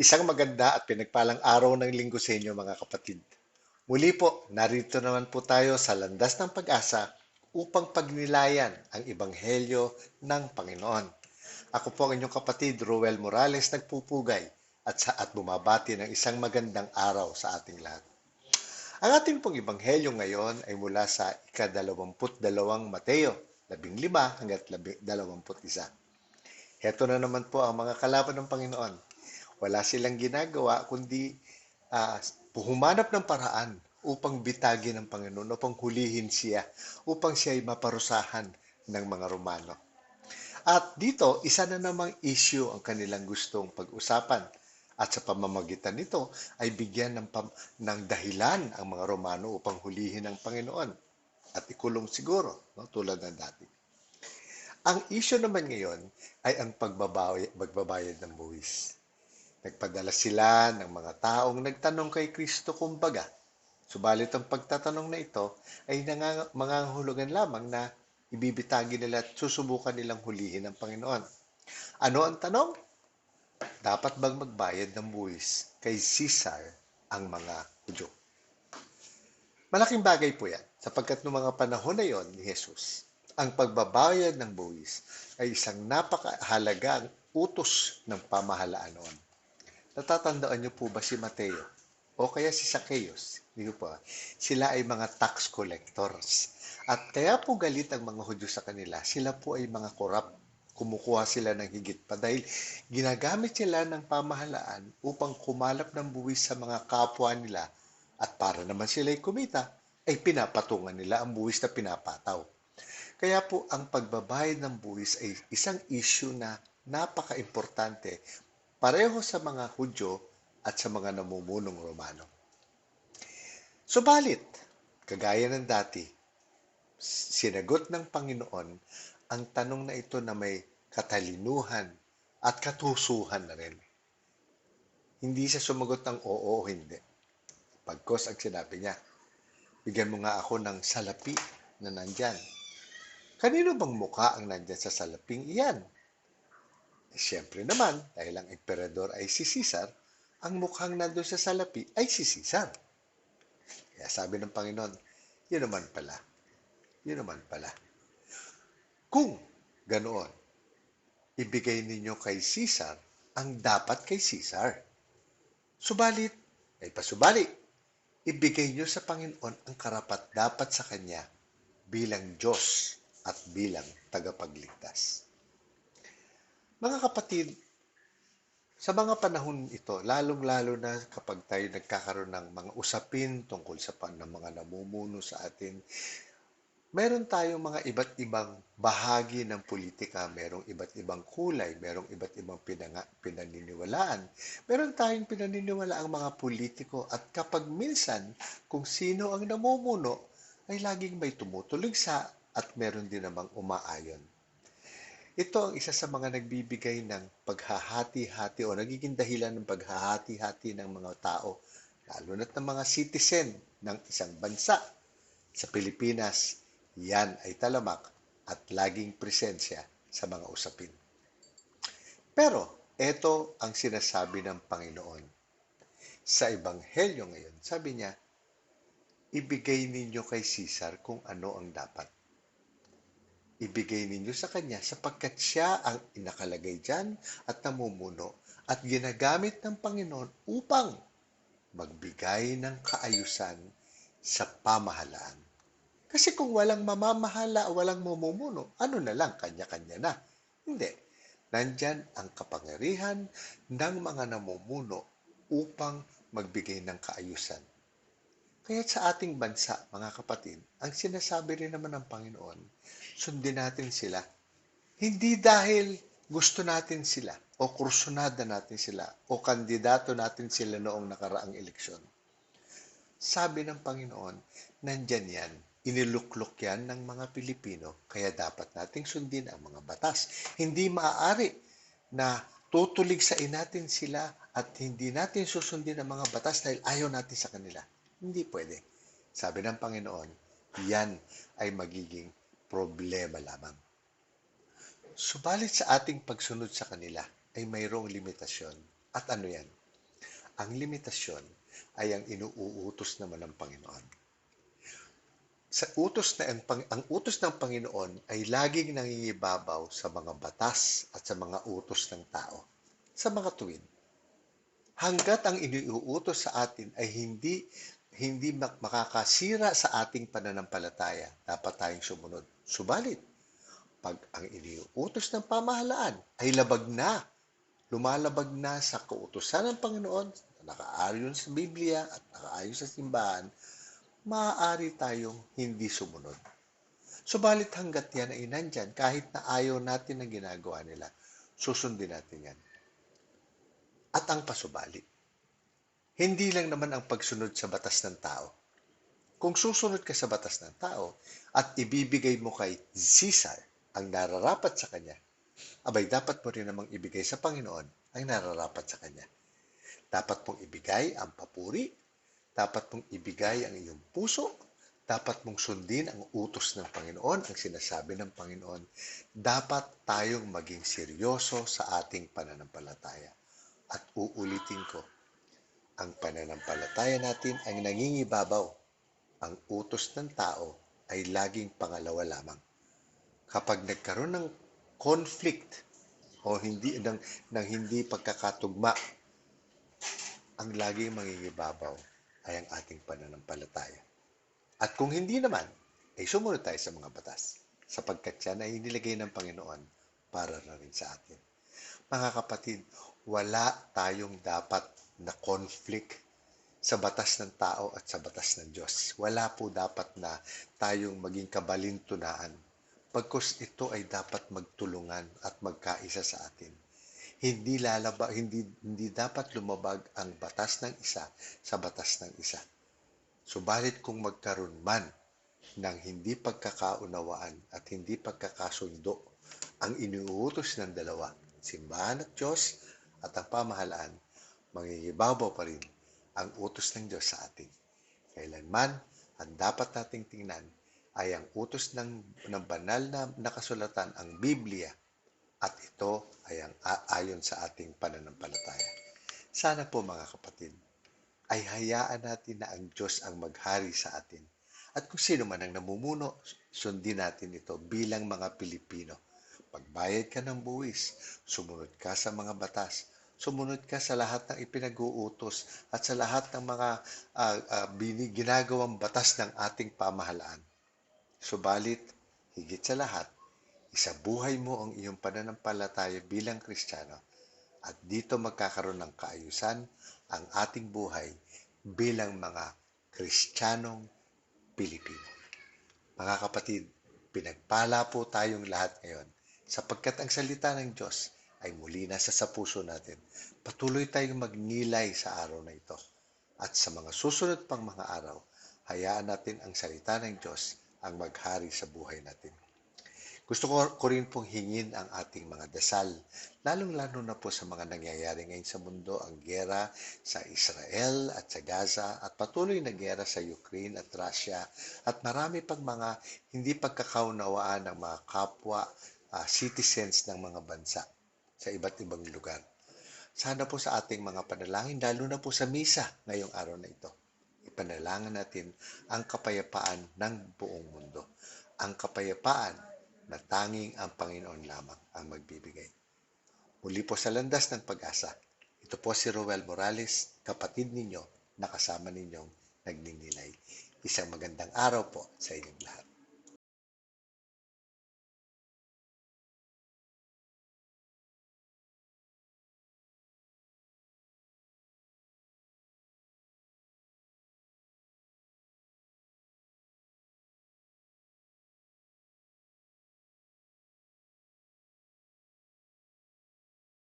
Isang maganda at pinagpalang araw ng linggo sa inyo mga kapatid. Muli po, narito naman po tayo sa landas ng pag-asa upang pagnilayan ang Ebanghelyo ng Panginoon. Ako po ang inyong kapatid, Ruel Morales, nagpupugay at, sa, at bumabati ng isang magandang araw sa ating lahat. Ang ating pong Ebanghelyo ngayon ay mula sa ikadalawamput dalawang Mateo, labing lima hanggat dalawamput isa. Heto na naman po ang mga kalaban ng Panginoon. Wala silang ginagawa kundi uh, humanap ng paraan upang bitagin ng Panginoon, upang hulihin siya, upang siya ay maparusahan ng mga Romano. At dito, isa na namang issue ang kanilang gustong pag-usapan. At sa pamamagitan nito ay bigyan ng, pam- ng dahilan ang mga Romano upang hulihin ang Panginoon at ikulong siguro, no, tulad ng dati. Ang issue naman ngayon ay ang pagbabayad, pagbabayad ng buwis. Nagpadala sila ng mga taong nagtanong kay Kristo kumbaga. Subalit ang pagtatanong na ito ay nangang- mangangahulugan lamang na ibibitagi nila at susubukan nilang hulihin ang Panginoon. Ano ang tanong? Dapat bang magbayad ng buwis kay Caesar ang mga Hudyo? Malaking bagay po yan sapagkat noong mga panahon na yon ni Jesus, ang pagbabayad ng buwis ay isang napakahalagang utos ng pamahalaan noon. Natatandaan niyo po ba si Mateo? O kaya si Zacchaeus? Hindi po. Sila ay mga tax collectors. At kaya po galit ang mga Hudyo sa kanila. Sila po ay mga korap. Kumukuha sila ng higit pa dahil ginagamit sila ng pamahalaan upang kumalap ng buwis sa mga kapwa nila at para naman sila ay kumita, ay pinapatungan nila ang buwis na pinapataw. Kaya po ang pagbabayad ng buwis ay isang issue na napaka-importante pareho sa mga Hudyo at sa mga namumunong Romano. Subalit, kagaya ng dati, sinagot ng Panginoon ang tanong na ito na may katalinuhan at katusuhan na rin. Hindi siya sumagot ng oo o hindi. Pagkos ang sinabi niya, bigyan mo nga ako ng salapi na nandyan. Kanino bang mukha ang nandyan sa salaping iyan? Siyempre naman, dahil ang emperador ay si Caesar, ang mukhang nandun sa salapi ay si Caesar. Kaya sabi ng Panginoon, yun naman pala. Yun naman pala. Kung ganoon, ibigay ninyo kay Caesar ang dapat kay Caesar. Subalit, ay pasubali, ibigay nyo sa Panginoon ang karapat dapat sa Kanya bilang Diyos at bilang tagapagligtas. Mga kapatid, sa mga panahon ito, lalong-lalo na kapag tayo nagkakaroon ng mga usapin tungkol sa pan ng mga namumuno sa atin, meron tayong mga iba't ibang bahagi ng politika, merong iba't ibang kulay, merong iba't ibang pinanga, pinaniniwalaan. Meron tayong pinaniniwala ang mga politiko at kapag minsan kung sino ang namumuno ay laging may tumutulig sa at meron din namang umaayon. Ito ang isa sa mga nagbibigay ng paghahati-hati o nagiging dahilan ng paghahati-hati ng mga tao, lalo na't ng mga citizen ng isang bansa. Sa Pilipinas, yan ay talamak at laging presensya sa mga usapin. Pero, ito ang sinasabi ng Panginoon. Sa Ebanghelyo ngayon, sabi niya, ibigay ninyo kay Caesar kung ano ang dapat ibigay ninyo sa Kanya sapagkat Siya ang inakalagay dyan at namumuno at ginagamit ng Panginoon upang magbigay ng kaayusan sa pamahalaan. Kasi kung walang mamamahala, walang mamumuno, ano na lang, kanya-kanya na. Hindi. Nandyan ang kapangyarihan ng mga namumuno upang magbigay ng kaayusan. Kaya sa ating bansa, mga kapatid, ang sinasabi rin naman ng Panginoon, sundin natin sila. Hindi dahil gusto natin sila o kursunada natin sila o kandidato natin sila noong nakaraang eleksyon. Sabi ng Panginoon, nandyan yan. Iniluklok yan ng mga Pilipino, kaya dapat nating sundin ang mga batas. Hindi maaari na tutulig sa natin sila at hindi natin susundin ang mga batas dahil ayaw natin sa kanila. Hindi pwede. Sabi ng Panginoon, yan ay magiging problema lamang. Subalit sa ating pagsunod sa kanila ay mayroong limitasyon. At ano yan? Ang limitasyon ay ang inuutos naman ng Panginoon. Sa utos na ang, ang utos ng Panginoon ay laging nangingibabaw sa mga batas at sa mga utos ng tao, sa mga tuwid. Hanggat ang iniuutos sa atin ay hindi hindi makakasira sa ating pananampalataya, dapat tayong sumunod. Subalit, pag ang iniuutos ng pamahalaan ay labag na, lumalabag na sa kautusan ng Panginoon, nakaayon sa Biblia at nakaayon sa simbahan, maaari tayong hindi sumunod. Subalit hanggat yan ay nandyan, kahit na ayaw natin ang ginagawa nila, susundin natin yan. At ang pasubali, hindi lang naman ang pagsunod sa batas ng tao. Kung susunod ka sa batas ng tao at ibibigay mo kay Caesar ang nararapat sa kanya, abay dapat mo rin namang ibigay sa Panginoon ang nararapat sa kanya. Dapat mong ibigay ang papuri, dapat mong ibigay ang iyong puso, dapat mong sundin ang utos ng Panginoon, ang sinasabi ng Panginoon. Dapat tayong maging seryoso sa ating pananampalataya. At uulitin ko, ang pananampalataya natin ang nangingibabaw. Ang utos ng tao ay laging pangalawa lamang. Kapag nagkaroon ng conflict o hindi ng, ng hindi pagkakatugma, ang laging mangingibabaw ay ang ating pananampalataya. At kung hindi naman, ay sumunod tayo sa mga batas sapagkat yan ay inilagay ng Panginoon para na rin sa atin. Mga kapatid, wala tayong dapat na conflict sa batas ng tao at sa batas ng Diyos. Wala po dapat na tayong maging kabalintunaan pagkus ito ay dapat magtulungan at magkaisa sa atin. Hindi lalaba, hindi, hindi dapat lumabag ang batas ng isa sa batas ng isa. Subalit kung magkaroon man ng hindi pagkakaunawaan at hindi pagkakasundo ang iniuutos ng dalawa, simbahan at Diyos at ang pamahalaan, mangingibabaw pa rin ang utos ng Diyos sa atin. Kailanman, ang dapat nating tingnan ay ang utos ng, ng banal na nakasulatan, ang Biblia, at ito ay ang ayon sa ating pananampalataya. Sana po mga kapatid, ay hayaan natin na ang Diyos ang maghari sa atin. At kung sino man ang namumuno, sundin natin ito bilang mga Pilipino. Pagbayad ka ng buwis, sumunod ka sa mga batas, sumunod ka sa lahat ng ipinag-uutos at sa lahat ng mga uh, uh, ginagawang batas ng ating pamahalaan. Subalit, higit sa lahat, isabuhay mo ang iyong pananampalataya bilang Kristiyano at dito magkakaroon ng kaayusan ang ating buhay bilang mga Kristiyanong Pilipino. Mga kapatid, pinagpala po tayong lahat ngayon sapagkat ang salita ng Diyos ay muli nasa sa puso natin. Patuloy tayong magnilay sa araw na ito. At sa mga susunod pang mga araw, hayaan natin ang salita ng Diyos ang maghari sa buhay natin. Gusto ko, ko rin pong hingin ang ating mga dasal, lalong-lalo na po sa mga nangyayari ngayon sa mundo, ang gera sa Israel at sa Gaza, at patuloy na gera sa Ukraine at Russia, at marami pang mga hindi pagkakaunawaan ng mga kapwa uh, citizens ng mga bansa sa iba't ibang lugar. Sana po sa ating mga panalangin, lalo na po sa misa ngayong araw na ito, ipanalangin natin ang kapayapaan ng buong mundo. Ang kapayapaan na tanging ang Panginoon lamang ang magbibigay. Muli po sa landas ng pag-asa, ito po si Roel Morales, kapatid ninyo, nakasama ninyong nagninilay. Isang magandang araw po sa inyong lahat.